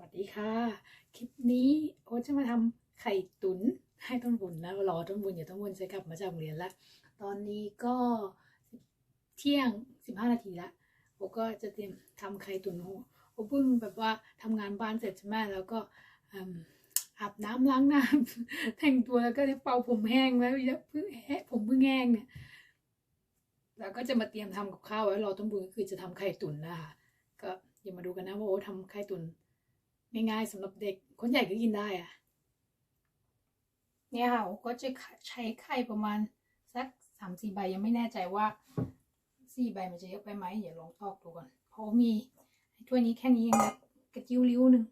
วัสดีค่ะ คลิปนี้โอ๊ตจะมาทำไข่ตุ๋นให้ต้นบุญนะรอต้นบุญอย่าต้นบุญจะกลับมาจากโรงเรียนละตอนนี้ก็เที่ยงสิบห้านาทีละโอ๊ก็จะเตรียมทำไข่ตุ๋นโอ๊ตโอ๊ตเพิ่งแบบว่าทำงานบ้านเสร็จใช่ไหมแล้วก็ออาบน้ำล้างหน้ำแต่งตัวแล้วก็เป่าผมแห้งไว้เพิ่งแห้ผมเพิ่งแห้งเนี่ยแล้วก็จะมาเตรียมทำกับข้าวไว้รอต้นบุญก็คือจะทำไข่ตุ๋นนะคะก็อย่ามาดูกันนะว่าโอ้ทำไข่ตุ๋น ง่ายๆสำหรับเด็ก คนใหญ่ก็กินได้อะเนี่ยค่ะก็จะใช้ไข่ประมาณสักสามสี่ใบยังไม่แน่ใจว่าสี่ใบมันจะเยอะไปไหมเดี๋ยวลองตอกดูก่อน เพราะมีถ้วยนี้แค่นี้เองนะกระจิ้วริ้วหนึ่ง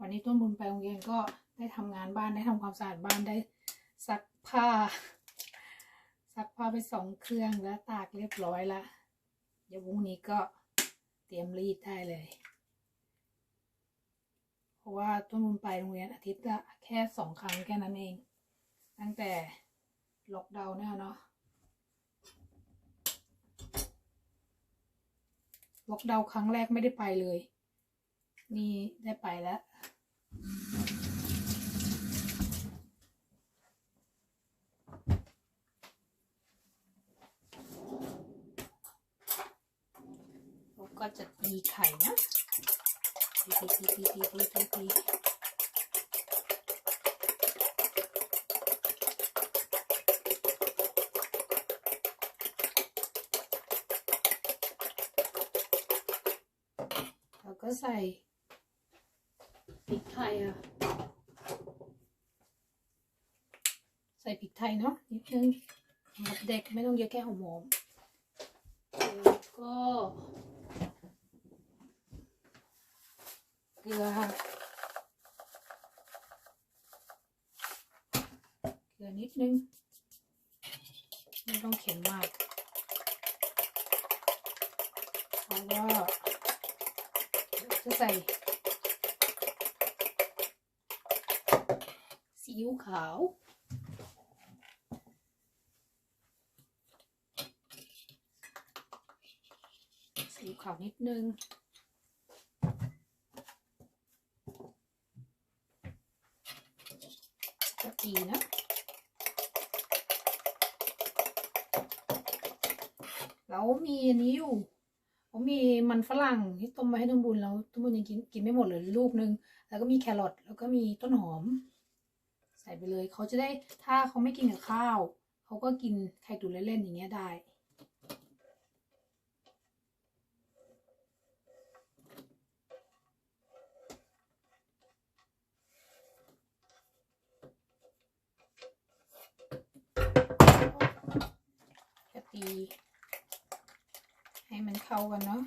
วันนี้ต้นบุญไปโรงเรียนก็ได้ทำงานบ้านได้ทำความสะอาดบ้านได้ซักผ้า ซักผ้าไปสองเครื่องแล้วตากเรียบร้อยละเดี๋ยวพรุ่งนี้ก็เตรียมรีดได้เลย เพราะว่าต้นบุญไปโรงเรียนอาทิตย์ละแค่สองครั้งแค่นั้นเอง ตั้งแต่ล็อกดาวน์เนี่ยเนาะล็อกดาวน์ครั้งแรกไม่ได้ไปเลย นี่ได้ไปแล้ว มีไข่นะตีตีตีตีตีตีตีแล้วก็ใส่พริกไทยอะ ใส่พริกไทยเนาะนิดนึงเด็กไม่ต้องเยอะแค่หอมหอมแล้วก็ เกลือค่ะเกลือนิดนึง ไม่ต้องเข็มมากเพราะว่าจะใส่ซีอิ๊วขาวซีอิ๊วขาวนิดนึง ก็ดีนะ แล้ว มีอันนี้อยู่ผมมีมันฝรั่งที่ต้มไว้ให้ต้นบุญแล้วต้นบุญยังกินกินไม่หมดเลยลูกนึง แล้วก็มีแครอทแล้วก็มีต้นหอม ใส่ไปเลยเขาจะได้ถ้าเขาไม่กินกับข้าวเขาก็กินไข่ตุ๋นเล่นๆอย่างเงี้ยได้ตี เข้ากันเนาะ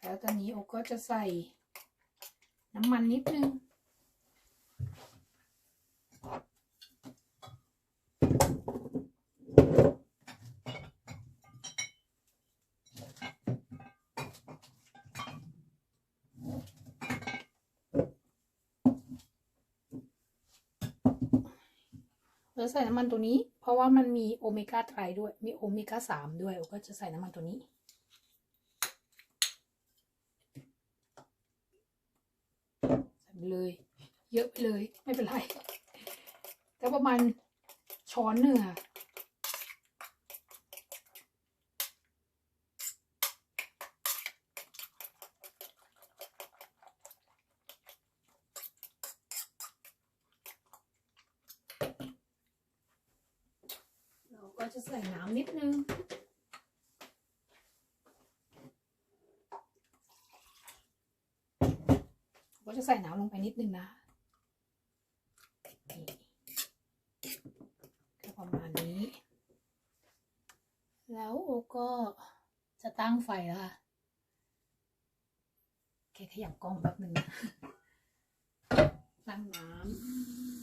แล้วตอนนี้โอก็จะใส่น้ำมันนิดนึงเราใส่น้ำมันตัวนี้ เพราะว่ามันมีโอเมก้าไตรด้วย มีโอเมก้าสามด้วยโอก็จะใส่น้ำมันตัวนี้ ใส่ไป เลย เยอะไปเลยไม่เป็นไร แต่ประมาณช้อนหนึ่งอะเราก็จะใส่น้ำนิดนึง ก็จะ ใส่น้ำลงไปนิดนึงนะนี่ก็ประมาณนี้ แล้วโอก็จะตั้งไฟแล้วค่ะแค่ขยับกล้องแป๊บหนึ่งตั้งน้ำ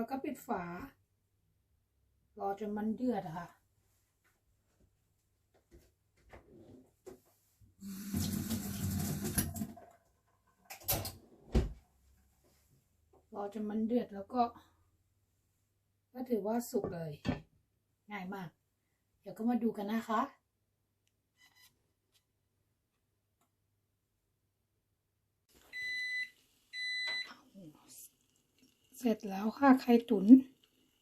แล้วก็ปิดฝา รอจนมันเดือดค่ะ รอจนมันเดือดแล้วก็ ก็ถือว่าสุกเลย ง่ายมาก เดี๋ยวก็มาดูกันนะคะ เสร็จแล้วค่ะไข่ตุ๋น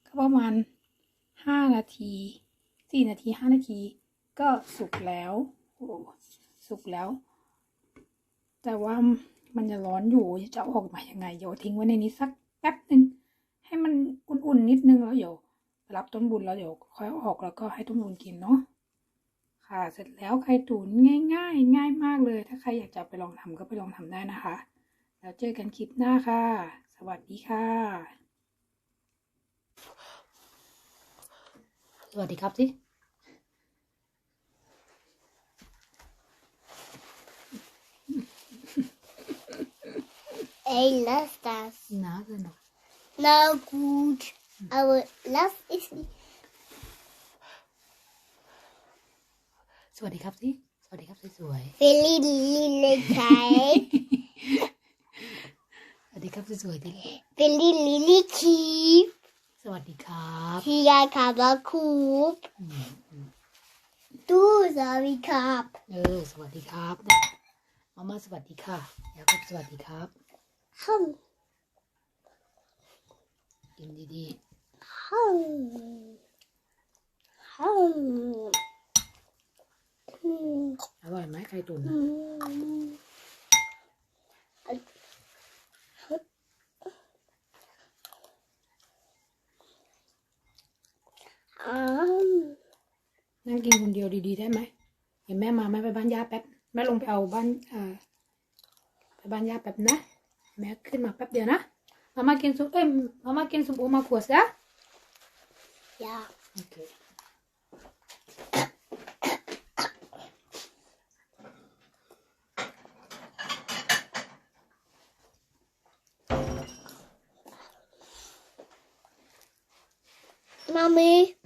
ก็ประมาณห้านาทีสี่นาทีห้านาที ก็สุกแล้วโอ้สุกแล้ว แต่ว่ามันจะร้อนอยู่จะเอาออกมายังไงเดี๋ยวทิ้งไว้ในนี้สักแป๊บหนึ่งให้มันอุ่นๆนิดนึงแล้วเดี๋ยวรับต้นบุญแล้วเดี๋ยวค่อยเอาออกแล้วก็ให้ต้นบุญกินเนาะค่ะ เสร็จแล้วไข่ตุ๋นง่ายๆง่ายมากเลย ถ้าใครอยากจะไปลองทำก็ไปลองทำได้นะคะ แล้วเจอกันคลิปหน้าค่ะ สวัสดีค่ะ สวัสดีครับสิ Ey, lass das. น้าเลยเนาะ Na gut, aber lass es nicht. สวัสดีครับสิสวัสดีครับสวย Felililikkeit. ๆส วัสดีครับสวยๆดิ Felililikip. สวัสดีครับ Tia Kabakub. อืมอืม Du Savikap. เออ สวัสดีครับมาม่าสวัสดีค่ะยาคบสวัสดีครับ Hum. กินดี Hum. Hum. Hm. ๆอร่อยไหมไข่ตุ๋น นั่งกินคนเดียวดีๆได้ไหมเห็นแม่มาแม่ไปบ้านย่าแป๊บแม่ลงไปเอาบ้านเอ่อไปบ้านย่าแป๊บนะ แม่ขึ้นมาแป๊บเดียวนะมามากินซุปเอ้ยมามากินซุปโอมาขวดซะ Ja. โอเค Mami.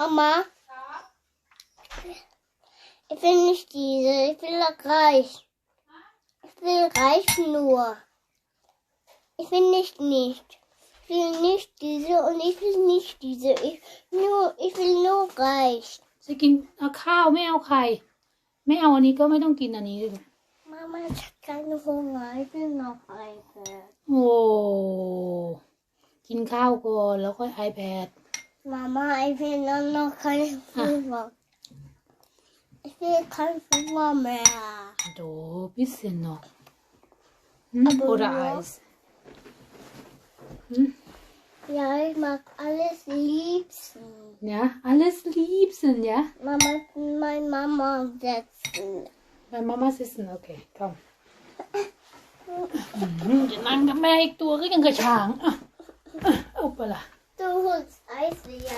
Mama, ich will nicht diese, ich will reich. Ich will reich nur. Ich will nicht nicht. Ich will nicht diese und ich will nicht diese. Ich, nur, ich will nur reich. จะกินเอาข้าวไม่เอาไข่ไม่เอาอันนี้ก็ไม่ต้องกินอันนี้เลย Mama, ich habe keine Hunger. Ich will noch iPad. โอ้ กินข้าวก่อนแล้วค่อย iPad Mama, ich will nur noch kein Hunger. Ich will kein Hunger mehr. โดพิเศษเนาะหืม Aber oder nur- Eis หืม Ich Ja, ich mag alles liebsten. Ja, alles liebsten, ja? Mama, mein Mama setzen. ไปมาม่าซิสนโอ du holst Eis, ja,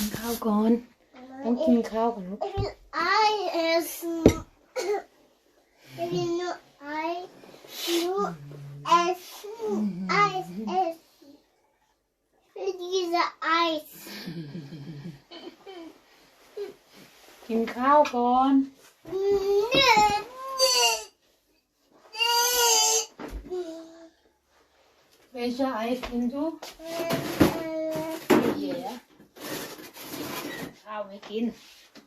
Ein Kaugorn. Ein Kaugorn. Ich will Ei essen. Ich will nur Ei. Nur essen. Eis essen. Ich will diese Eis. Den Kaugorn. นข้าวก่อน Welcher Eis findest du? เย่ข้าวไม่กิน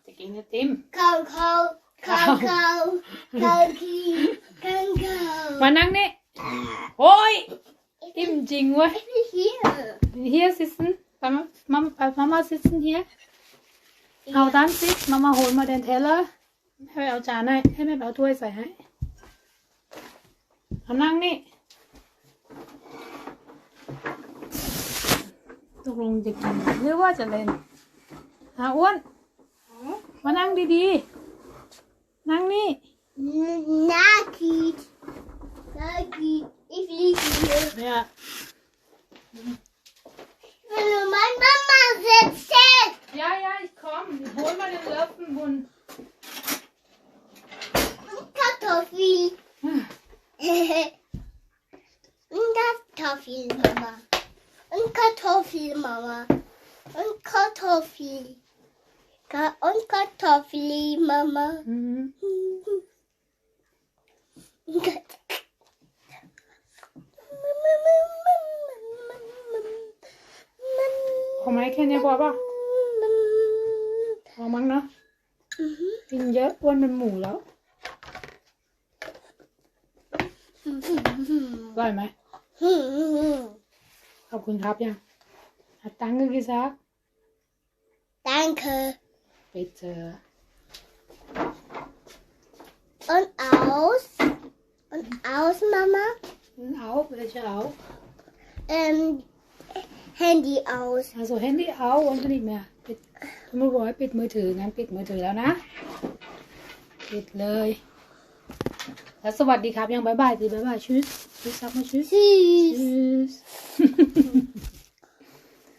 จะกินไอติม Kau, kau, kau, kau, kau, kau, kau. มานั่งนี่ โอ้ยอิ่มจริงเว้ย Ich will hier. Hier sitzen. Bei Ma- Mama, bei Mama sitzen hier. เอาด้านซิมามาโหนมาเดนเทเลอร์ให้แม่เอาจานให้ให้แม่เอาถ้วยใส่ให้เอานั่งนี่ ตกลงจะกินหรือว่าจะเล่นอาอ้วน มานั่งดีๆ นั่งนี่ Nakit. Nakit. Ich liege hier. เนี่ย Ich will nur meine Mama sitzen. Ja, ja, ich komme. Ich hol mal den Löffelbund. Und Kartoffel. Und Kartoffel, Mama. Und Kartoffel, Mama. Und Kartoffel. Ka und Kartoffel, Mama. Mhm. Kom maar, ik ken je papa. พอมั้งเนาะกินเยอะอ้วนเป็นหมูแล้วอร่อยไหมขอบคุณครับยัง อะตังค์กี่ซัก Danke. ไปเจอ Und aus. Und aus, Mama. เอาไปเลยเอา Ähm, Handy aus. also Handy เอาวันนี้แม่ปิดสมมติบอกให้ปิดมือถืองั้นปิดมือถือแล้วนะ ปิดเลย แล้วสวัสดีครับยังบายบายสิบายบายชุดชุดซักมาชุด Süß. Tschüss.